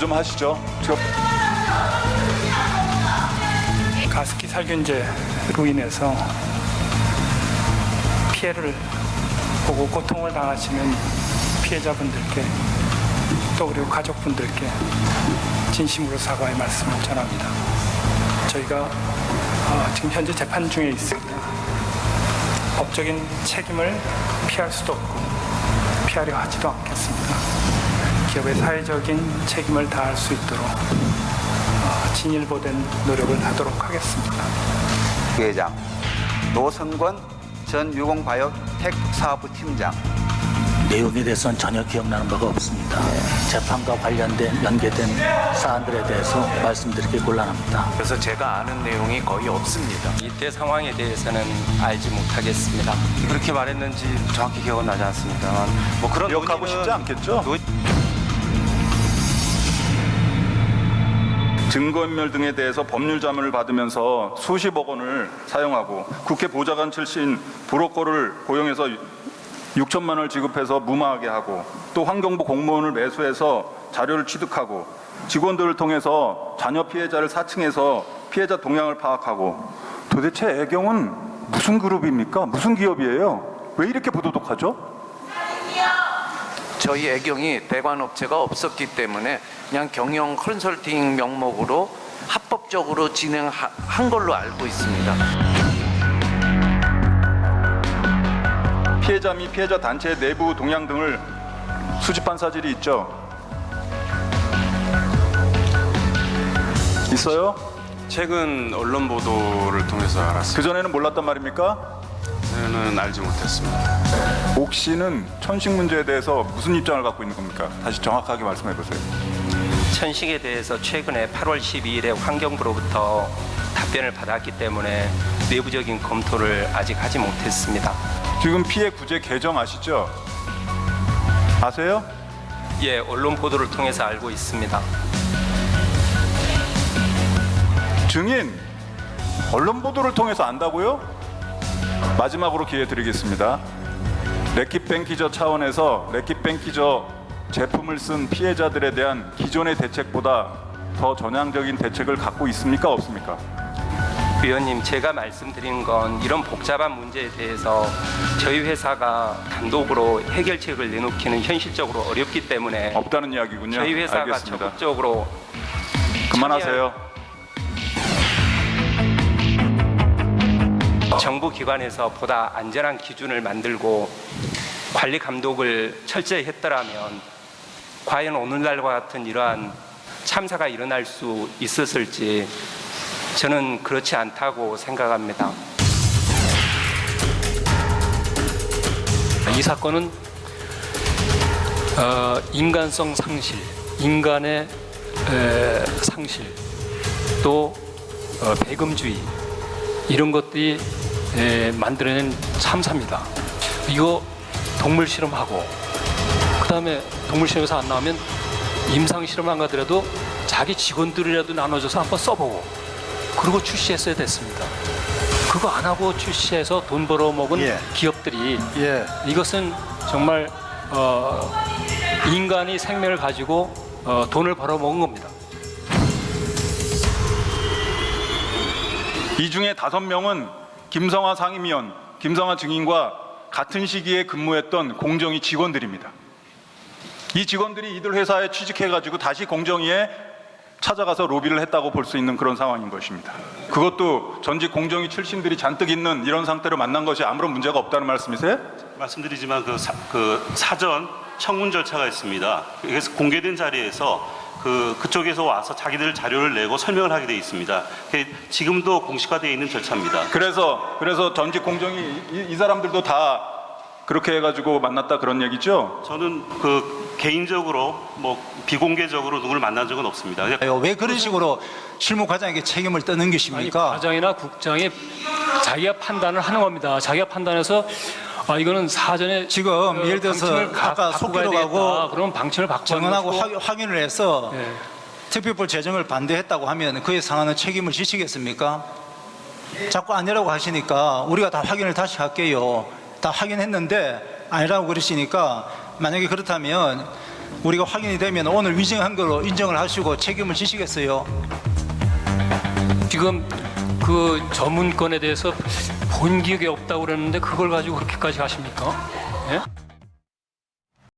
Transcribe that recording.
좀 하시죠. 저 가습기 살균제로 인해서 피해를 보고 고통을 당하시는 피해자분들께 또 그리고 가족분들께 진심으로 사과의 말씀을 전합니다. 저희가 어, 지금 현재 재판 중에 있습니다. 법적인 책임을 피할 수도 없고 피하려 하지도 않겠습니다. 기업의 사회적인 책임을 다할 수 있도록 어, 진일보된 노력을 하도록 하겠습니다. 부회장 노성권 전 유공바이오텍 사업부 팀장 내용에 대해서는 전혀 기억나는 바가 없습니다. 재판과 관련된 연계된 사안들에 대해서 말씀드리기 곤란합니다. 그래서 제가 아는 내용이 거의 없습니다. 이때 상황에 대해서는 알지 못하겠습니다. 그렇게 말했는지 정확히 기억은 나지 않습니다만 뭐 그런 기억하고 논의는 싶지 않겠죠? 논- 증거인멸 등에 대해서 법률 자문을 받으면서 수십억 원을 사용하고 국회 보좌관 출신 브로커를 고용해서 6천만 원을 지급해서 무마하게 하고 또 환경부 공무원을 매수해서 자료를 취득하고 직원들을 통해서 자녀 피해자를 사칭해서 피해자 동향을 파악하고 도대체 애경은 무슨 그룹입니까? 무슨 기업이에요? 왜 이렇게 부도덕하죠? 저희 애경이 대관 업체가 없었기 때문에 그냥 경영 컨설팅 명목으로 합법적으로 진행한 걸로 알고 있습니다. 피해자 및 피해자 단체 내부 동향 등을 수집한 사실이 있죠. 있어요? 최근 언론 보도를 통해서 알았습니다. 그 전에는 몰랐단 말입니까? 그는 알지 못했습니다. 옥 씨는 천식 문제에 대해서 무슨 입장을 갖고 있는 겁니까? 다시 정확하게 말씀해 보세요. 천식에 대해서 최근에 8월 12일에 환경부로부터 답변을 받았기 때문에 내부적인 검토를 아직 하지 못했습니다. 지금 피해 구제 개정 아시죠? 아세요? 예, 언론 보도를 통해서 알고 있습니다. 증인 언론 보도를 통해서 안다고요? 마지막으로 기회 드리겠습니다. 레킷뱅키저 차원에서 레킷뱅키저 제품을 쓴 피해자들에 대한 기존의 대책보다 더 전향적인 대책을 갖고 있습니까? 없습니까? 위원님, 제가 말씀드린 건 이런 복잡한 문제에 대해서 저희 회사가 단독으로 해결책을 내놓기는 현실적으로 어렵기 때문에 없다는 이야기군요. 저희 회사가 알겠습니다. 적극적으로 그만하세요. 정부 기관에서 보다 안전한 기준을 만들고 관리 감독을 철저히 했더라면 과연 오늘날과 같은 이러한 참사가 일어날 수 있었을지 저는 그렇지 않다고 생각합니다. 이 사건은 어, 인간성 상실, 인간의 에, 상실, 또 어, 배금주의 이런 것들이 에, 만들어낸 참사입니다. 이거 동물 실험하고 그 다음에 동물 실험에서 안 나오면 임상 실험 안 가더라도 자기 직원들이라도 나눠줘서 한번 써보고 그리고 출시했어야 됐습니다. 그거 안 하고 출시해서 돈 벌어먹은 예. 기업들이 예. 이것은 정말 어, 인간이 생명을 가지고 어, 돈을 벌어먹은 겁니다. 이 중에 다섯 명은 김성화 상임위원, 김성화 증인과 같은 시기에 근무했던 공정위 직원들입니다. 이 직원들이 이들 회사에 취직해가지고 다시 공정위에 찾아가서 로비를 했다고 볼 수 있는 그런 상황인 것입니다. 그것도 전직 공정위 출신들이 잔뜩 있는 이런 상태로 만난 것이 아무런 문제가 없다는 말씀이세요? 말씀드리지만 그, 사, 그 사전 청문 절차가 있습니다. 그래서 공개된 자리에서 그 그쪽에서 와서 자기들 자료를 내고 설명을 하게 돼 있습니다. 그게 지금도 공식화되어 있는 절차입니다. 그래서 그래서 전직 공정위 이, 이 사람들도 다 그렇게 해가지고 만났다 그런 얘기죠? 저는 그 개인적으로 뭐 비공개적으로 누구를 만난 적은 없습니다. 왜 그런 식으로 실무 과장에게 책임을 떠넘기십니까? 과장이나 국장이 자기가 판단을 하는 겁니다. 자기가 판단해서 아 이거는 사전에 지금 어, 예를 들어서 방침을 가- 아까 가야 가고 되겠다. 그럼 방침을 바꿔 정언하고 확- 확인을 해서 예. 특별법 제정을 반대했다고 하면 그에 상하는 책임을 지시겠습니까? 자꾸 아니라고 하시니까 우리가 다 확인을 다시 할게요. 다 확인했는데 아니라고 그러시니까 만약에 그렇다면 우리가 확인이 되면 오늘 위증한 걸로 인정을 하시고 책임을 지시겠어요? 지금 그 전문권에 대해서 본 기억이 없다고 그랬는데 그걸 가지고 그렇게까지 하십니까?